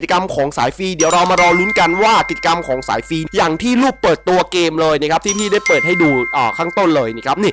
กิจกรรมของสายฟรีเดี๋ยวเรามารอลุ้นกันว่ากิจกรรมของสายฟรีอย่างที่รูปเปิดตัวเกมเลยนะครับที่พี่ได้เปิดให้ดูอ่าข้างต้นเลยนะครับนี่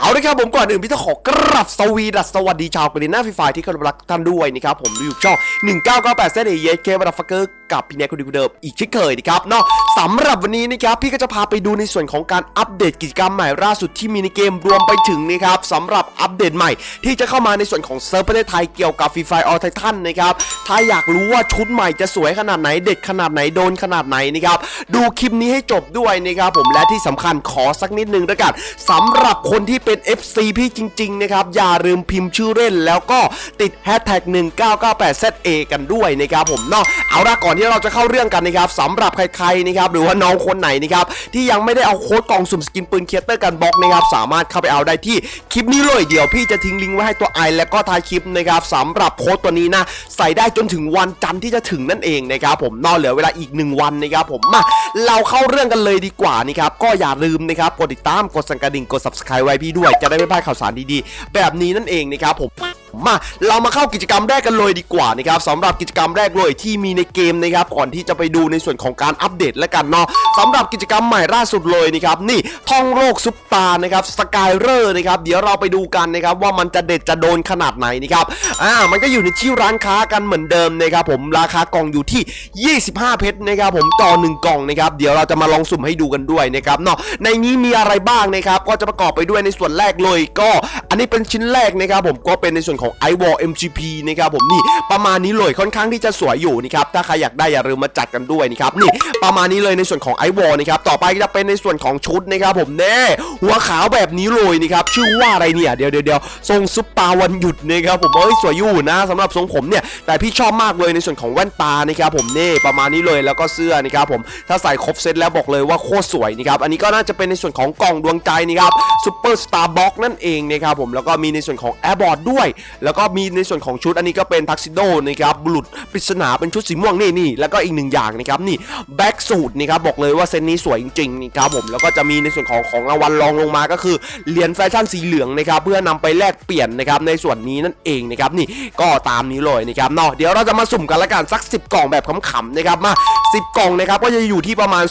เอาละครับผมก่อนอื่นพี่ต้องขอกราบสวีดัสสวัสดีชาวกรีน่าฟิฟายที่เคารพรักทุกท่านด้วยนะครับผมอยู่ช่อง1998เซนเอเยสเคบัตฟักเกอร์ กับพี่แนกคนดีคนเดิมอีกเช่นเคยนะครับเนาะสำหรับวันนี้นะครับพี่ก็จะพาไปดูในส่วนของการอัปเดตกิจกรรมใหม่ล่าสุดที่มีในเกมรวมไปถึงนะครับสำหรับอัปเดตใหม่ ที่จะเข้ามาในส่วนของเซิร์ฟประเทศไทยเกี่ยวกับฟรีไฟออลไททันนะครับถ้าอยากรู้ว่าชุดใหม่จะสวยขนาดไหนเด็ดขนาดไหนโดนขนาดไหนนะครับดูคลิปนี้ให้จบด้วยนะครับผมและที่สำคัญขอสักนิดนึงด้วกันสำหรับคนที่เป็น FC พี่จริงๆนะครับอย่าลืมพิมพ์ชื่อเล่นแล้วก็ติดแฮชแท็ก 1998ZA กันด้วยนะครับผมเนาะเอาละก่อนที่เราจะเข้าเรื่องกันนะครับสำหรับใครๆนะครับหรือว่าน้องคนไหนนะครับที่ยังไม่ได้เอาโค้ดกล่องสุ่มสกินปืนเคียเตอร์กันบล็อกนะครับสามารถเข้าไปเอาได้ที่คลิปนี้เลยเดี๋ยวพี่จะทิ้งลิงก์ไว้ให้ตัวไอและก็ท้ายคลิปนะครับสำหรับโค้ดตัวนี้นะใส่ได้จนถึงวันจันทร์ที่จะถึงนั่นเองนะครับผมนอกเหลือเวลาอีก 1 วันนะครับผมมาเราเข้าเรื่องกันเลยดีกว่านะครับก็อย่าลืมนะครับกดติดตามกดสั่นกระดิ่งกด subscribe ไว้พี่ด้วยจะได้ไม่พลาดข่าวสารดีๆ แบบนี้นั่นเองนะครับผม มาเรามาเข้ากิจกรรมแรกกันเลยดีกว่านะครับสำหรับกิจกรรมแรกเลยที่มีในเกมนะครับก่อนที่จะไปดูในส่วนของการอัปเดตแล้วกันเนาะสำหรับกิจกรรมใหม่ล่าสุดเลยนะครับนี่ท่องโลกซุปตานะครับสกายเรอร์นะครับเดี๋ยวเราไปดูกันนะครับว่ามันจะเด็ดจะโดนขนาดไหนนะครับอ่ามันก็อยู่ในที่ร้านค้ากันเหมือนเดิมนะครับผมราคากล่องอยู่ที่ 25 เพชรนะครับผมต่อหนึ่งกล่องนะครับเดี๋ยวเราจะมาลองสุ่มให้ดูกันด้วยนะครับเนาะในนี้มีอะไรบ้างนะครับก็จะประกอบไปด้วยในส่วนแรกเลย ก็อันนี้เป็นชิ้นแรกนะครับผมก็เป็นในส่วนของ i w a l MGP นะครับผมนี่ประมาณนี้เลยค่อนข้างที่จะสวยอยู่นะครับถ้าใครอยากได้อย่าลืมมาจัดกันด้วยนะครับนี่ประมาณนี้เลยในส่วนของ i w a l นะครับต่อไปก็จะเป็นในส่วนของชุดนะครับผมแน่หัวขาวแบบนี้เลยนะครับชื่อว่าอะไรเนี่ยเดี๋ยวเดี๋ยวทรงซุปตาวันหยุดนะครับผมเอ้ยสวยอยู่นะสำหรับทรงผมเนี่ยแต่พี่ชอบมากเลยในส่วนของแว่นตานะครับผมนี่ประมาณนี้เลยแล้วก็เสื้อนะครับผมถ้าใส่ครบเซตแล้วบอกเลยว่าโคตรสวยนะครับอันนี้ก็น่าจะเป็นในส่วนของกล่องดวงใจนะครับซูเปอร์สตาร์บ็อกนั่นเองนะครับผมแล้วก็มีในส่วนของแอร์บอร์ดด้วยแล้วก็มีในส่วนของชุดอันนี้ก็เป็นทักซิโดนะครับบุรุษปริศนาเป็นชุดสีม่วงนี่นี่แล้วก็อีกหนึ่งอย่างนะครับนี่แบ็กสูตรนะครับบอกเลยว่าเซตนี้สวยจริงๆนะครับผมแล้วก็จะมีในส่วนของของรางวัลรองลงมาก็คือเหรียญแฟชั่นสีเหลืองนะครับเพื่อนำไปแลกเปลี่ยนนะครับในส่วนนี้นั่นเองนะครับนี่ก็ตามนี้เลยนะครับเนาะเดี๋ยวเราจะมาสุ่มกันละกันสัก 10 กล่องแบบขำๆนะครับมา 10 กล่องนะครับก็จะอยู่ที่ประมาณ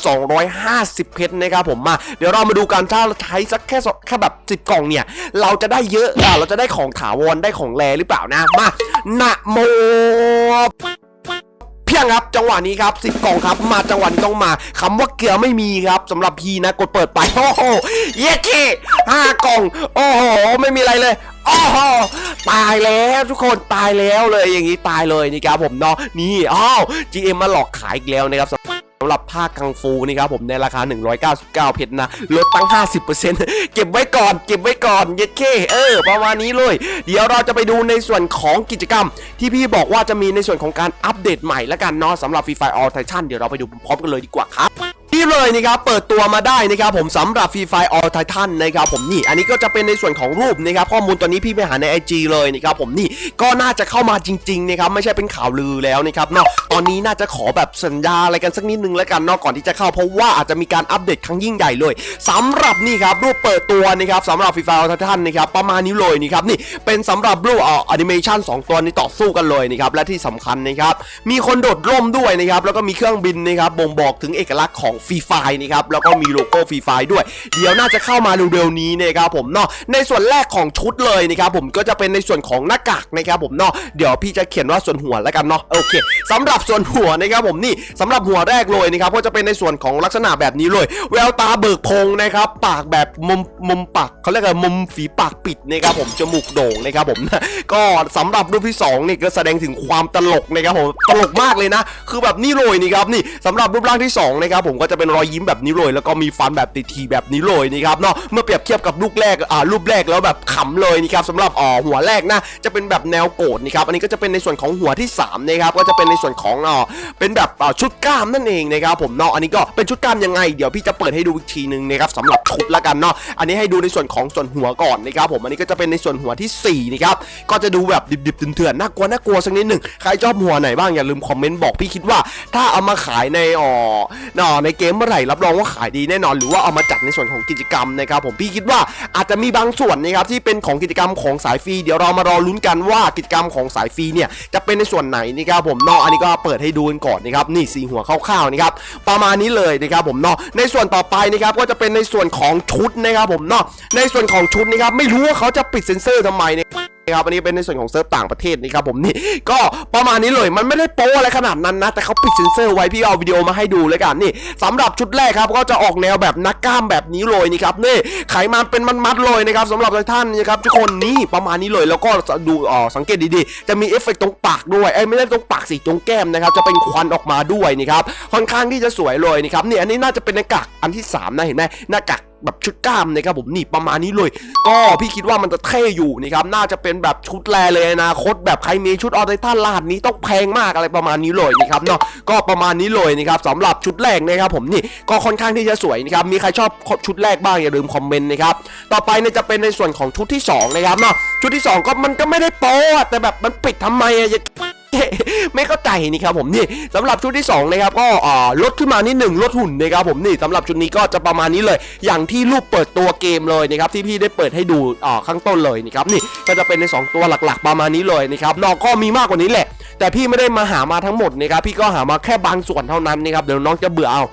250 เพชรนะครับผมมา เดี๋ยวเรามาดูกันถ้ารใช้สักแค่แค่แบบ 10 กล่องเนี่ยเราจะได้เยอะอะเราจะได้ของถาวรได้ของแรหรือเปล่านะมานะโมเพียงครับจังหวะนี้ครับสิบกล่องครับมาจังหวะนี้ต้องมาคำว่าเกลือไม่มีครับสำหรับพีนะกดเปิดไปโอ้โหเย้เคห้ากล่อง โอ้โหไม่มีอะไรเลยโอ้โหตายแล้วทุกคนตายแล้วเลยอย่างนี้ตายเลยนี่ครับผมเนาะนี่อ้าว GM มาหลอกขายอีกแล้วนะครับำหรับผ้ากังฟูนี่ครับผมในราคา 199 เพชรนะ ลดตั้ง 50%เก็บไว้ก่อน เก็บไว้ก่อนเย็ดเคเออ ประมาณนี้เลย เดี๋ยวเราจะไปดูในส่วนของกิจกรรม ที่พี่บอกว่าจะมีในส่วนของการอัปเดตใหม่และกันเนาะสำหรับฟรีไฟออลไทชั่นเดี๋ยวเราไปดูพร้อมกันเลยดีกว่าครับ นี่เลยนะครับเปิดตัวมาได้นะครับผมสำหรับ Free Fire All Titan นะครับผมนี่อันนี้ก็จะเป็นในส่วนของรูปนะครับข้อมูลตัวนี้พี่ไปหาใน IG เลยนะครับผมนี่ก็น่าจะเข้ามาจริงๆนะครับไม่ใช่เป็นข่าวลือแล้วนะครับเนาะตอนนี้น่าจะขอแบบสัญญาอะไรกันสักนิดนึงแล้วกันเนาะก่อนที่จะเข้าเพราะว่าอาจจะมีการอัปเดตครั้งยิ่งใหญ่เลยสำหรับนี่ครับรูปเปิดตัวนะครับสำหรับ Free Fire All Titan นะครับประมาณนี้เลยนะครับนี่เป็นสำหรับรูปเอ่อแอนิเมชันสองตัวนี้ต่อสู้กันเลยนะครับและที่สำคัญนะครับมีคนโดดร่มด้วยนะครับแล้วก็มีเครื่องบินนะครับบ่งบอกถึงเอกลักษณ์ของฟรีไฟนะครับแล้วก็มีโลโก้ฟรีไฟด้วย เดี๋ยวน่าจะเข้ามาเร็วๆนี้นะครับผมเนาะในส่วนแรกของชุดเลยนะครับผมก็จะเป็นในส่วนของหน้ากากนะครับผมเนาะเดี๋ยวพี่จะเขียนว่าส่วนหัวแล้วกันเนาะโอเคสำหรับส่วนหัวนะครับผมนี่สำหรับหัวแรกเลยนะครับก็จะเป็นในส่วนของลักษณะแบบนี้เลย แววตาเบิกโพงนะครับปากแบบมุมมุมปากเขาเรียกว่ามุมฝีปากปิดนะครับผมจมูกโด่งนะครับผมก็สำหรับรูปที่สองนี่ก็แสดงถึงความตลกนะครับผมตลกมากเลยนะ คือแบบนี้เลยนี่ครับนี่สำหรับรูปร่างที่สองนะครับผมก็จะเป็นรอยยิ้มแบบนี้เลยแล้วก็มีฟันแบบติดทีแบบนี้เลยนะครับเนาะเมื่อเปรียบเทียบกับรูปแรกอ่ารูปแรกแล้วแบบขำเลยนี่ครับสำหรับอ่อหัวแรกนะจะเป็นแบบแนวโกรธนี่ครับอันนี้ก็จะเป็นในส่วนของหัวที่สามนะครับก็จะเป็นในส่วนของอ่อเป็นแบบอ่าชุดกล้ามนั่นเองนะครับผมเนาะอันนี้ก็เป็นชุดกล้ามยังไงเดี๋ยวพี่จะเปิดให้ดูอีกทีหนึงนะครับสำหรับชุดละกันเนาะอันนี้ให้ดูในส่วนของส่วนหัวก่อนนะครับผมอันนี้ก็จะเป็นในส่วนหัวที่สี่นะครับก็จะดูแบบดิบๆเถื่อนๆน่ากลัวน่ากลัวสักนิดหนึ่งใครชอบหัวไหนบ้างอย่าลืมคอมเมนต์บอกพี่คิดว่า ถ้าเอามาขายในอ่อในเกมเมื่อไหร่รับรองว่าขายดีแน่นอน หรือว่าเอามาจัดในส่วนของกิจกรรมนะครับผมพี่คิดว่าอาจจะมีบางส่วนนะครับที่เป็นของกิจกรรมของสายฟรีเดี๋ยวเรามารอลุ้นกันว่ากิจกรรมของสายฟรีเนี่ยจะเป็นในส่วนไหนนะครับผมเนาะอันนี้ก็เปิดให้ดูกันก่อนนะครับนี่สีหัวคร่าวๆนะครับประมาณนี้เลยนะครับผมเนาะในส่วนต่อไปนะครับก็จะเป็นในส่วนของชุดนะครับผมเนาะในส่วนของชุดนะครับไม่รู้ว่าเขาจะปิดเซ็นเซอร์ทำไมเนี่ย ครับอันนี้เป็นในส่วนของเซิร์ฟต่างประเทศนี่ครับผมนี่ก็ประมาณนี้เลยมันไม่ได้โป๊อะไรขนาดนั้นนะแต่เขาปิดเซ็นเซอร์ไว้พี่เอาวิดีโอมาให้ดูเลยกันนี่สำหรับชุดแรกครับก็จะออกแนวแบบนักกล้ามแบบนี้เลยนี่ครับนี่ไขมันเป็นมัดๆเลยนะครับสำหรับท่านนะครับทุกคนนี่ประมาณนี้เลยแล้วก็ดูอ๋อสังเกตดีๆ จะมีเอฟเฟกต์ตรงปากด้วยเอ้ไม่ได้ตรงปากสิตรงแก้มนะครับจะเป็นควันออกมาด้วยนี่ครับค่อนข้างที่จะสวยเลยนี่ครับนี่อันนี้น่าจะเป็นหน้ากากอันที่สามนะเห็นไหมหน้ากากแบบชุดกล้ามนะครับผมนี่ประมาณนี้เลย ก็พี่คิดว่ามันจะเท่อยู่นี่ครับน่าจะเป็นแบบชุดแรเลยอนาคตแบบใครมีชุดออเดต้าลาดนี้ต้องแพงมากอะไรประมาณนี้เลยนี่ครับเนาะก็ประมาณนี้เลยนะครับสำหรับชุดแรกนะครับผมนี่ก็ค่อนข้างที่จะสวยนะครับมีใครชอบชุดแรกบ้างอย่าลืมคอมเมนต์นะครับต่อไปเนี่ยจะเป็นในส่วนของชุดที่สองนะครับเนาะชุดที่สองก็มันก็ไม่ได้โป๊ะแต่แบบมันปิดทำไมอะ ไม่เข้าใจนี่ครับผมนี่สำหรับชุดที่สองนะครับก็ลดขึ้นมานิดหนึ่งลดหุ่นนะครับผมนี่สำหรับชุดนี้ก็จะประมาณนี้เลย อย่างที่รูปเปิดตัวเกมเลยนะครับที่พี่ได้เปิดให้ดูข้างต้นเลยนี่ครับนี่ก็จะเป็นใน 2 ตัวหลักๆ ประมาณนี้เลยนะครับนอกก็มีมากกว่านี้แหละ แต่พี่ไม่ได้มาหามาทั้งหมดนะครับพี่ก็หามาแค่บางส่วนเท่านั้นนะครับเดี๋ยวน้องจะเบื่อเอา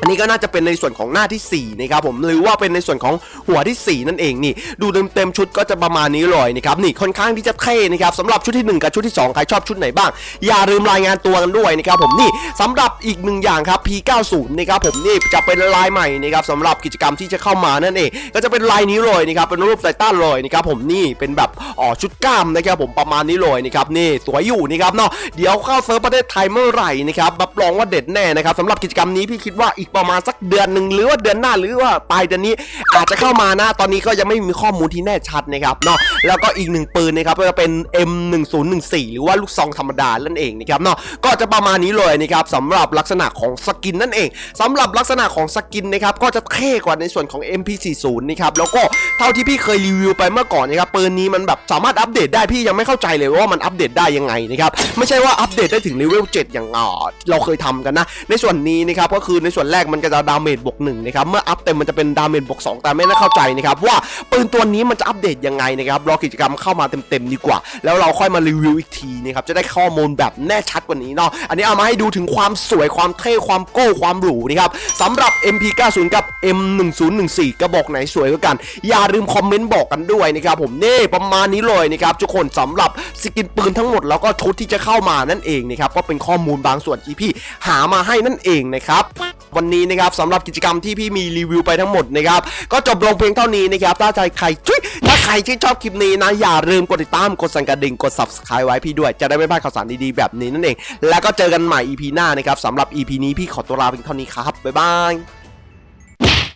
อันนี้ก็น่าจะเป็นในส่วนของหน้าที่4นะครับผมหรือว่าเป็นในส่วนของหัวที่ 4 นั่นเองนี่ ดูเต็มๆชุดก็จะประมาณนี้เลยนะครับนี่ค่อนข้างที่จะเท่นะครับสำหรับชุดที่ 1 กับชุดที่ 2 ใครชอบชุดไหนบ้าง อย่าลืมรายงานตัวกันด้วยนะครับผมนี่สำหรับอีกหนึ่งอย่างครับ P90 นะครับผมนี่จะเป็นลายใหม่นะครับสำหรับกิจกรรมที่จะเข้ามานั่นเองก็จะเป็นลายนี้เลยนะครับเป็นรูปไททันเลยนะครับผมนี่เป็นแบบอ๋อชุดกล้ามนะครับผมประมาณนี้เลยนะครับนี่สวยอยู่นะครับเนาะเดี๋ยวเข้าเซิร์ฟประเทศไทยเมื่อไหร่นะครับรับรองว่าเด็ดแน่นะครับสำหรับกิจกรรมนี้พี่คิดว่าอีกประมาณสักเดือนหนึ่งหรือว่าเดือนหน้าหรือว่าปลายเดือนนี้อาจจะเข้ามานะตอนนี้ก็ยังไม่มีข้อมูลที่แน่ชัดนะครับเนาะแล้วก็อีกหนึ่งปืนนะครับก็จะเป็น M1014 หรือว่าลูกซองธรรมดานั่นเองนะครับเนาะก็จะประมาณนี้เลยนะครับสำหรับลักษณะของสกินนั่นเองสำหรับลักษณะของสกินนะครับก็จะเท่กว่าในส่วนของ MP40 นะครับแล้วก็เท่าที่พี่เคยรีวิวไปเมื่อก่อนนะครับปืนนี้มันแบบสามารถอัปเดตได้พี่ยังไม่เข้าใจเลยว่ามันอัปเดตได้ยังไงนะครับไม่ใช่ว่าอัปเดตได้ถึงเลเวล7อย่างอ่าเราเคยทำกันนะในส่วนนี้นะครับก็คือในส่วนแรกมันก็จะดาเมจบวกหนึ่งนะครับเมื่ออัพเต็มมันจะเป็นดาเมจบวก2แต่ไม่ได้เข้าใจนะครับว่าปืนตัวนี้มันจะอัปเดตยังไงนะครับรอกิจกรรมเข้ามาเต็มๆดีกว่า แล้วเราค่อยมารีวิวอีกทีนะครับจะได้ข้อมูลแบบแน่ชัดกว่านี้เนาะอันนี้เอามาให้ดูถึงความสวยความเท่ความโก้ความหรูนะครับสำหรับ MP90 กับ M1014 กระบอกไหนสวยกว่ากัน อย่าลืมคอมเมนต์บอกกันด้วยนะครับผมนี่ประมาณนี้เลยนะครับทุกคนสำหรับสกินปืนทั้งหมดแล้วก็ชุดที่จะเข้ามานั่นเองนะครับก็เป็นข้อมูลบางส่วนที่พี่หามาให้นั่นเองนะครับวันนี้นะครับสำหรับกิจกรรมที่พี่มีรีวิวไปทั้งหมดนะครับก็จบลงเพียงเท่านี้นะครับถ้าใจใครจุ๊ยถ้าใครที่ชอบคลิปนี้นะอย่าลืมกดติดตามกดสั่นกระดิ่งกด subscribe ไว้พี่ด้วยจะได้ไม่พลาดข่าวสารดีๆแบบนี้นั่นเองแล้วก็เจอกันใหม่ EP หน้านะครับสำหรับ EP นี้พี่ขอตัวลาเพียงเท่านี้ครับบ๊ายบาย